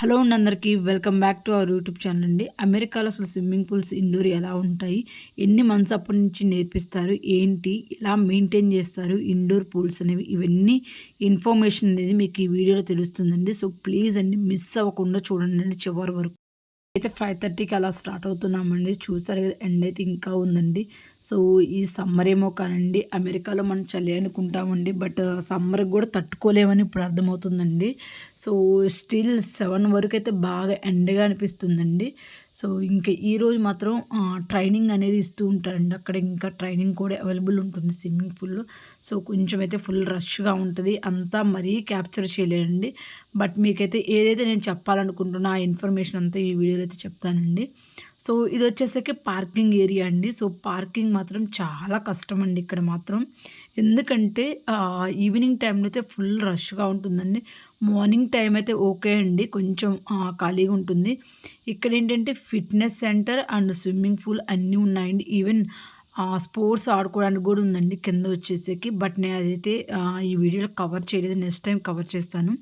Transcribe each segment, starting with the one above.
Hello అండి అందరికీ. Welcome back to our YouTube channel అండి. అమెరికాలో అసలు స్విమ్మింగ్ పూల్స్ ఇండోర్ ఎలా ఉంటాయి? ఎన్ని మంత్స్ అప్పటి నుంచి నేర్పిస్తారు? ఏంటి? ఎలా మెయింటైన్ చేస్తారు? ఇండోర్ పూల్స్ అనేవి ఇవన్నీ ఇన్ఫర్మేషన్ అనేది మీకు ఈ వీడియోలో తెలుస్తుందండి. సో ప్లీజ్ అండి మిస్ అవ్వకుండా చూడండి చివరి వరకు. అయితే ఫైవ్ థర్టీకి అలా స్టార్ట్ అవుతున్నామండి. చూసారు కదా ఎండ్ అయితే ఇంకా ఉందండి. సో ఈ సమ్మర్ ఏమో కానండి అమెరికాలో మనం చలి అనుకుంటామండి బట్ సమ్మర్కి uh, కూడా తట్టుకోలేమని ఇప్పుడు అర్థమవుతుందండి. సో స్టిల్ సెవెన్ వరకు అయితే బాగా ఎండగా అనిపిస్తుందండి. సో ఇంకా ఈరోజు మాత్రం ట్రైనింగ్ అనేది ఇస్తూ ఉంటారండి. అక్కడ ఇంకా ట్రైనింగ్ కూడా అవైలబుల్ ఉంటుంది స్విమ్మింగ్ పూల్లో. సో కొంచెం అయితే ఫుల్ రష్గా ఉంటుంది. అంతా మరీ క్యాప్చర్ చేయలేనండి. బట్ మీకైతే ఏదైతే నేను చెప్పాలనుకుంటున్నా ఆ ఇన్ఫర్మేషన్ అంతా ఈ వీడియోలో అయితే చెప్తానండి. సో ఇది వచ్చేసరికి పార్కింగ్ ఏరియా అండి. సో పార్కింగ్ మాత్రం చాలా కష్టం అండి ఇక్కడ మాత్రం. ఎందుకంటే ఈవినింగ్ టైంలో అయితే ఫుల్ రష్గా ఉంటుందండి. మార్నింగ్ టైం అయితే ఓకే అండి. కొంచెం ఖాళీగా ఉంటుంది. ఇక్కడ ఏంటంటే fitness centre and swimming pool అన్నీ ఉన్నాయండి. ఈవెన్ స్పోర్ట్స్ ఆడుకోవడానికి కూడా ఉందండి కింద వచ్చేసరికి బట్ నేను అదైతే ఈ వీడియోలో కవర్ చేయలేదు. నెక్స్ట్ టైం కవర్ చేస్తాను.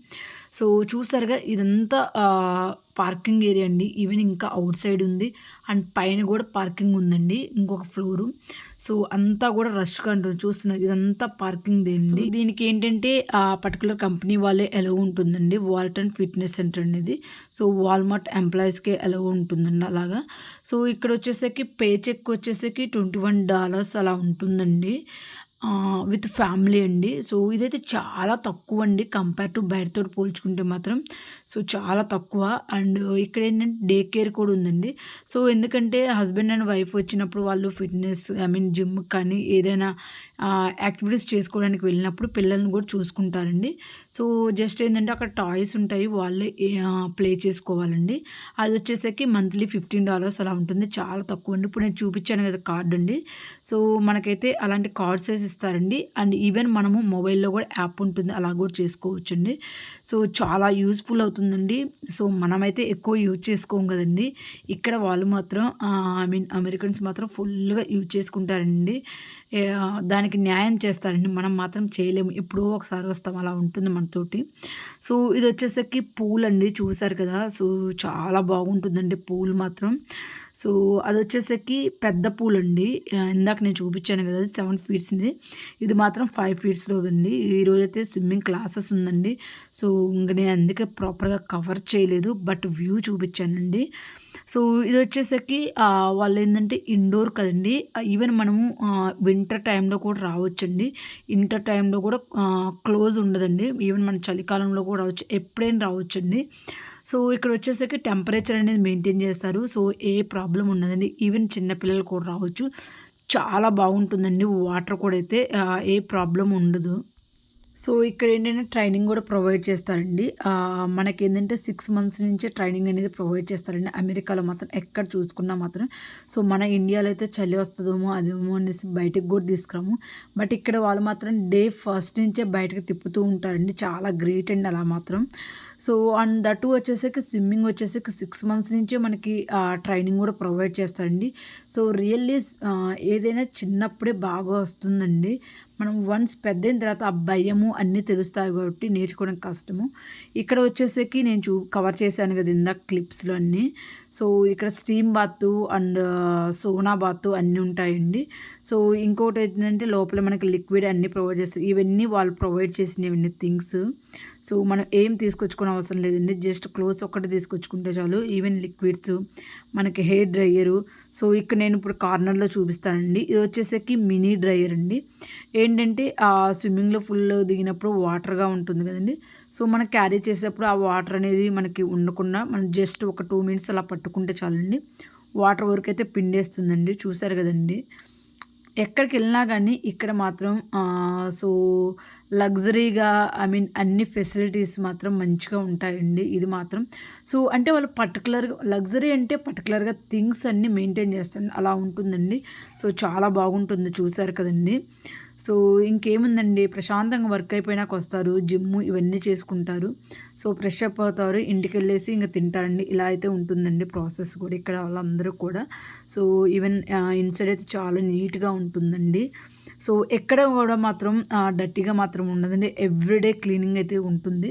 సో చూసారుగా ఇదంతా పార్కింగ్ ఏరియా అండి. ఈవెన్ ఇంకా అవుట్ సైడ్ ఉంది. అండ్ పైన కూడా పార్కింగ్ ఉందండి. ఇంకొక ఫ్లోరు. సో అంతా కూడా రష్గా ఉంటుంది చూస్తున్నారు ఇదంతా పార్కింగ్ దేండి దీనికి ఏంటంటే ఆ పర్టికులర్ కంపెనీ వాళ్ళే ఎలా ఉంటుందండి. వాల్టన్ ఫిట్నెస్ సెంటర్ అనేది. సో వాల్మార్ట్ ఎంప్లాయీస్కే ఎలా ఉంటుందండి అలాగా. సో ఇక్కడ వచ్చేసరికి పే చెక్ వచ్చేసరికి ట్వంటీ వన్ డాలర్స్ అలా ఉంటుందండి. విత్ ఫ్యామిలీ అండి. సో ఇదైతే చాలా తక్కువ అండి కంపేర్ టు బయటతో పోల్చుకుంటే మాత్రం. సో చాలా తక్కువ. అండ్ ఇక్కడ ఏంటంటే డే కేర్ కూడా ఉందండి. సో ఎందుకంటే హస్బెండ్ అండ్ వైఫ్ వచ్చినప్పుడు వాళ్ళు ఫిట్నెస్ ఐ మీన్ జిమ్ కానీ ఏదైనా యాక్టివిటీస్ చేసుకోవడానికి వెళ్ళినప్పుడు పిల్లల్ని కూడా చూసుకుంటారండి. సో జస్ట్ ఏంటంటే అక్కడ టాయ్స్ ఉంటాయి. వాళ్ళే ప్లే చేసుకోవాలండి. అది వచ్చేసరికి మంత్లీ ఫిఫ్టీన్ డాలర్స్ అలా ఉంటుంది. చాలా తక్కువ అండి ఇప్పుడు నేను చూపించాను కదా కార్డ్ అండి. సో మనకైతే అలాంటి కార్డ్స్ ఇస్తారండి అండ్ ఈవెన్ మనము మొబైల్లో కూడా యాప్ ఉంటుంది. అలా కూడా చేసుకోవచ్చండి. సో చాలా యూస్ఫుల్ అవుతుందండి. సో మనమైతే ఎక్కువ యూజ్ చేసుకోం కదండి. ఇక్కడ వాళ్ళు మాత్రం ఐ మీన్ అమెరికన్స్ మాత్రం ఫుల్గా యూజ్ చేసుకుంటారండి. దానికి న్యాయం చేస్తారండి. మనం మాత్రం చేయలేము. ఎప్పుడో ఒకసారి వస్తాం. అలా ఉంటుంది మనతోటి. సో ఇది వచ్చేసరికి పూల్ అండి చూసారు కదా? సో చాలా బాగుంటుందండి పూల్ మాత్రం. సో అది వచ్చేసరికి పెద్ద పూల్ అండి ఇందాక నేను చూపించాను కదా సెవెన్ ఫీట్స్ది ఇది మాత్రం ఫైవ్ ఫీట్స్లో ఉంది. ఈరోజు అయితే స్విమ్మింగ్ క్లాసెస్ ఉందండి. సో ఇంక నేను అందుకే ప్రాపర్గా కవర్ చేయలేదు బట్ వ్యూ చూపించానండి. సో ఇది వచ్చేసరికి వాళ్ళు ఏంటంటే ఇండోర్ కదండి. ఈవెన్ మనము వింటర్ టైంలో కూడా రావచ్చండి. ఇంటర్ టైంలో కూడా క్లోజ్ ఉండదండి. ఈవెన్ మన చలికాలంలో కూడా రావచ్చు. ఎప్పుడైనా రావచ్చండి. సో ఇక్కడ వచ్చేసరికి టెంపరేచర్ అనేది మెయింటైన్ చేస్తారు. సో ఏ ప్రాబ్లం ఉండదండి ఈవెన్ చిన్నపిల్లలు కూడా రావచ్చు. చాలా బాగుంటుందండి వాటర్ కూడా అయితే ఏ ప్రాబ్లం ఉండదు. సో ఇక్కడ ఏంటంటే ట్రైనింగ్ కూడా ప్రొవైడ్ చేస్తారండి. మనకి ఏంటంటే సిక్స్ మంత్స్ నుంచే ట్రైనింగ్ అనేది ప్రొవైడ్ చేస్తారండి. అమెరికాలో మాత్రం ఎక్కడ చూసుకున్నా మాత్రం. సో మన ఇండియాలో అయితే చలి వస్తుందేమో అదేమో అనేసి బయటకు కూడా తీసుకురాము. బట్ ఇక్కడ వాళ్ళు మాత్రం డే ఫస్ట్ నుంచే బయటకు తిప్పుతూ ఉంటారండి. చాలా గ్రేట్ అండి అలా మాత్రం. సో అండ్ దట్ వచ్చేసరికి స్విమ్మింగ్ వచ్చేసరికి సిక్స్ మంత్స్ నుంచే మనకి ట్రైనింగ్ కూడా ప్రొవైడ్ చేస్తారండి. సో రియల్లీ ఏదైనా చిన్నప్పుడే బాగా వస్తుందండి. మనం వన్స్ పెద్ద అయిన తర్వాత ఆ భయము అన్నీ తెలుస్తాయి కాబట్టి నేర్చుకోవడం కష్టము. ఇక్కడ వచ్చేసరికి నేను చూ కవర్ చేశాను కదా ఇందాక క్లిప్స్లో అన్నీ. సో ఇక్కడ steam bath and sauna bath అన్నీ ఉంటాయండి. సో ఇంకోటి ఏంటంటే లోపల మనకి లిక్విడ్ అన్నీ ప్రొవైడ్ చేస్తారు ఇవన్నీ వాళ్ళు ప్రొవైడ్ చేసినవన్నీ థింగ్స్ సో మనం ఏం తీసుకొచ్చుకునే అవసరం లేదండి జస్ట్ క్లోత్స్ ఒక్కటి తీసుకొచ్చుకుంటే చాలు. ఈవెన్ లిక్విడ్స్ మనకి హెయిర్ డ్రయ్యరు సో ఇక్కడ నేను ఇప్పుడు కార్నర్లో చూపిస్తానండి. ఇది వచ్చేసరికి మినీ డ్రయ్యర్ అండి. ఏంటంటే ఆ స్విమ్మింగ్లో ఫుల్ దిగినప్పుడు వాటర్గా ఉంటుంది కదండి. సో మనం క్యారీ చేసేటప్పుడు ఆ వాటర్ అనేది మనకి ఉండకుండా మనం జస్ట్ ఒక టూ మినిట్స్ అలా పట్టుకుంటే చాలండి. వాటర్ వరకు అయితే పిండేస్తుందండి. చూసారు కదండి. ఎక్కడికి వెళ్ళినా కానీ ఇక్కడ మాత్రం సో లగ్జరీగా ఐ మీన్ అన్ని ఫెసిలిటీస్ మాత్రం మంచిగా ఉంటాయండి. ఇది మాత్రం. సో అంటే వాళ్ళు పర్టికులర్గా లగ్జరీ అంటే పర్టికులర్గా థింగ్స్ అన్నీ మెయింటైన్ చేస్తాను అలా ఉంటుందండి. సో చాలా బాగుంటుంది. చూసారు కదండి. సో ఇంకేముందండి? ప్రశాంతంగా వర్క్ అయిపోయినాక వస్తారు జిమ్ ఇవన్నీ చేసుకుంటారు. సో ఫ్రెష్ అప్ అవుతారు ఇంటికి వెళ్ళేసి ఇంకా తింటారండి. ఇలా అయితే ఉంటుందండి ప్రాసెస్ కూడా ఇక్కడ వాళ్ళందరూ కూడా. సో ఈవెన్ ఇన్సైడ్ అయితే చాలా నీట్గా ఉంటుందండి. సో ఎక్కడ కూడా మాత్రం డట్టిగా మాత్రం ఉండదండి. ఎవ్రీడే క్లీనింగ్ అయితే ఉంటుంది.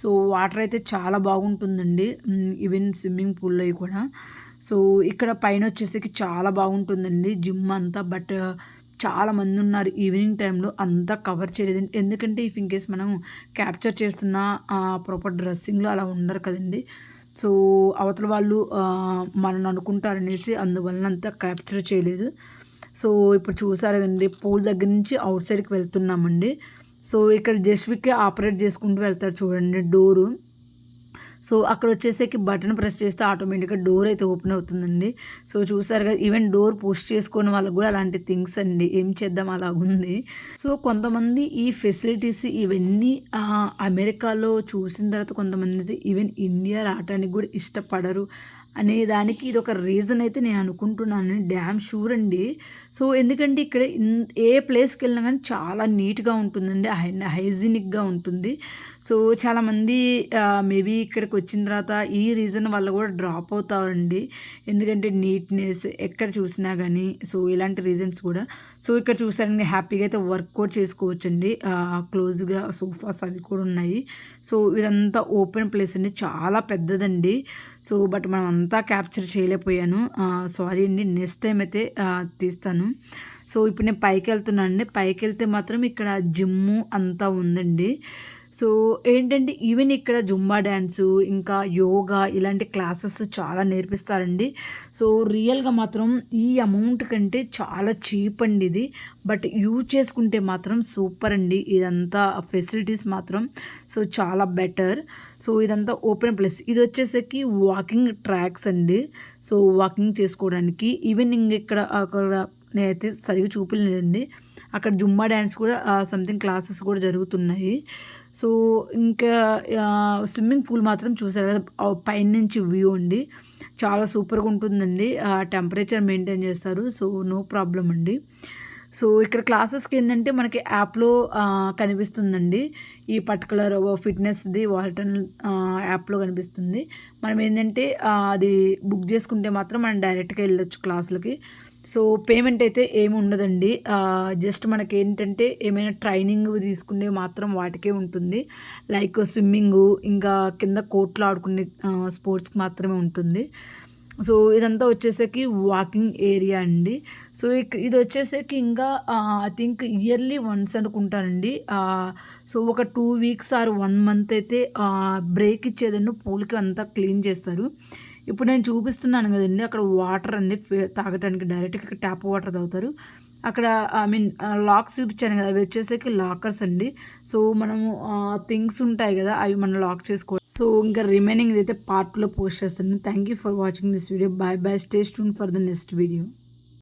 సో వాటర్ అయితే చాలా బాగుంటుందండి. ఈవెన్ స్విమ్మింగ్ పూల్లో కూడా. సో ఇక్కడ పైన వచ్చేసరికి చాలా బాగుంటుందండి జిమ్ అంతా. బట్ చాలా మంది ఉన్నారు ఈవినింగ్ టైంలో అంతా కవర్ చేయలేదు. ఎందుకంటే ఇఫ్ ఇన్ కేస్ మనం క్యాప్చర్ చేస్తున్న ప్రాపర్ డ్రెస్సింగ్లో అలా ఉండరు కదండి. సో అవతల వాళ్ళు మనల్ని అనుకుంటారనేసి అందువలన అంతా క్యాప్చర్ చేయలేదు. సో ఇప్పుడు చూసారు కదండి పూల్ దగ్గర నుంచి అవుట్ సైడ్కి వెళ్తున్నామండి. సో ఇక్కడ జస్ట్విక్ ఆపరేట్ చేసుకుంటూ వెళ్తారు చూడండి డోరు. సో అక్కడ వచ్చేసరికి బటన్ ప్రెస్ చేస్తే ఆటోమేటిక్గా డోర్ అయితే ఓపెన్ అవుతుందండి. సో చూసారు కదా ఈవెన్ డోర్ పుష్ చేసుకున్న వాళ్ళకి కూడా అలాంటి థింగ్స్ అండి. ఏం చేద్దాం అలా ఉంది సో కొంతమంది ఈ ఫెసిలిటీస్ ఇవన్నీ అమెరికాలో చూసిన తర్వాత కొంతమంది ఈవెన్ ఇండియా రావడానికి కూడా ఇష్టపడరు. అనే దానికి ఇది ఒక రీజన్ అయితే నేను అనుకుంటున్నాను. డ్యామ్ షూర్ అండి. సో ఎందుకంటే ఇక్కడ ఏ ప్లేస్కి వెళ్ళినా కానీ చాలా నీట్గా ఉంటుందండి. హై హైజీనిక్గా ఉంటుంది. సో చాలామంది మేబీ ఇక్కడికి వచ్చిన తర్వాత ఈ రీజన్ వల్ల కూడా డ్రాప్ అవుతారండి. ఎందుకంటే నీట్నెస్ ఎక్కడ చూసినా కానీ సో ఇలాంటి రీజన్స్ కూడా. సో ఇక్కడ చూసారండి హ్యాపీగా అయితే వర్క్ కూడా చేసుకోవచ్చండి క్లోజ్గా సోఫాస్ అవి కూడా ఉన్నాయి. సో ఇదంతా ఓపెన్ ప్లేస్ అండి. చాలా పెద్దదండి. సో బట్ మనం అంతా క్యాప్చర్ చేయలేకపోయాను. సారీ అండి నెక్స్ట్ టైం అయితే తీస్తాను. సో ఇప్పుడు నేను పైకి వెళ్తున్నాను అండి పైకి వెళ్తే మాత్రం ఇక్కడ జిమ్ము అంతా ఉందండి. సో ఏంటంటే ఈవెన్ ఇక్కడ జుమ్మా డ్యాన్సు ఇంకా యోగా ఇలాంటి క్లాసెస్ చాలా నేర్పిస్తారండి. సో రియల్గా మాత్రం ఈ అమౌంట్ కంటే చాలా చీప్ అండి ఇది. బట్ యూజ్ చేసుకుంటే మాత్రం సూపర్ అండి. ఇదంతా ఫెసిలిటీస్ మాత్రం సో చాలా బెటర్. సో ఇదంతా ఓపెన్ ప్లేస్. ఇది వచ్చేసరికి వాకింగ్ ట్రాక్స్ అండి. సో వాకింగ్ చేసుకోవడానికి. ఈవెన్ ఇంక ఇక్కడ అక్కడ నేనైతే సరిగ్గా చూపించలేదండి అక్కడ జుమ్మా డ్యాన్స్ కూడా సంథింగ్ క్లాసెస్ కూడా జరుగుతున్నాయి. సో ఇంకా స్విమ్మింగ్ పూల్ మాత్రం చూసారు కదా పైన నుంచి వ్యూ అండి. చాలా సూపర్గా ఉంటుందండి. టెంపరేచర్ మెయింటైన్ చేస్తారు. సో నో ప్రాబ్లం అండి. సో ఇక్కడ క్లాసెస్కి ఏంటంటే మనకి యాప్లో కనిపిస్తుందండి. ఈ పర్టికులర్ ఫిట్నెస్ది వాల్టన్ యాప్లో కనిపిస్తుంది. మనం ఏంటంటే అది బుక్ చేసుకుంటే మాత్రం మనం డైరెక్ట్గా వెళ్ళొచ్చు క్లాసులకి. సో పేమెంట్ అయితే ఏమి ఉండదండి. జస్ట్ మనకి ఏంటంటే ఏమైనా ట్రైనింగ్ తీసుకునే మాత్రం వాటికే ఉంటుంది. లైక్ స్విమ్మింగు ఇంకా కింద కోట్లు ఆడుకునే స్పోర్ట్స్కి మాత్రమే ఉంటుంది. సో ఇదంతా వచ్చేసరికి వాకింగ్ ఏరియా అండి. సో ఇది వచ్చేసరికి ఇంకా ఐ థింక్ ఇయర్లీ వన్స్ అనుకుంటానండి. సో ఒక two weeks or one month అయితే బ్రేక్ ఇచ్చేదండి. పూల్కి అంతా క్లీన్ చేస్తారు. ఇప్పుడు నేను చూపిస్తున్నాను కదండి అక్కడ వాటర్ అండి తాగటానికి డైరెక్ట్గా ట్యాప్ వాటర్ తాగుతారు. అక్కడ ఐ మీన్ లాక్స్ చూపించాను కదా అవి వచ్చేసరికి లాకర్స్ అండి. సో మనము థింగ్స్ ఉంటాయి కదా అవి మనం లాక్ చేసుకో సో ఇంకా రిమైనింగ్ అయితే పార్ట్లో పోస్ట్ చేస్తాను. Thank you for watching this video bye bye stay స్టూన్ for the next video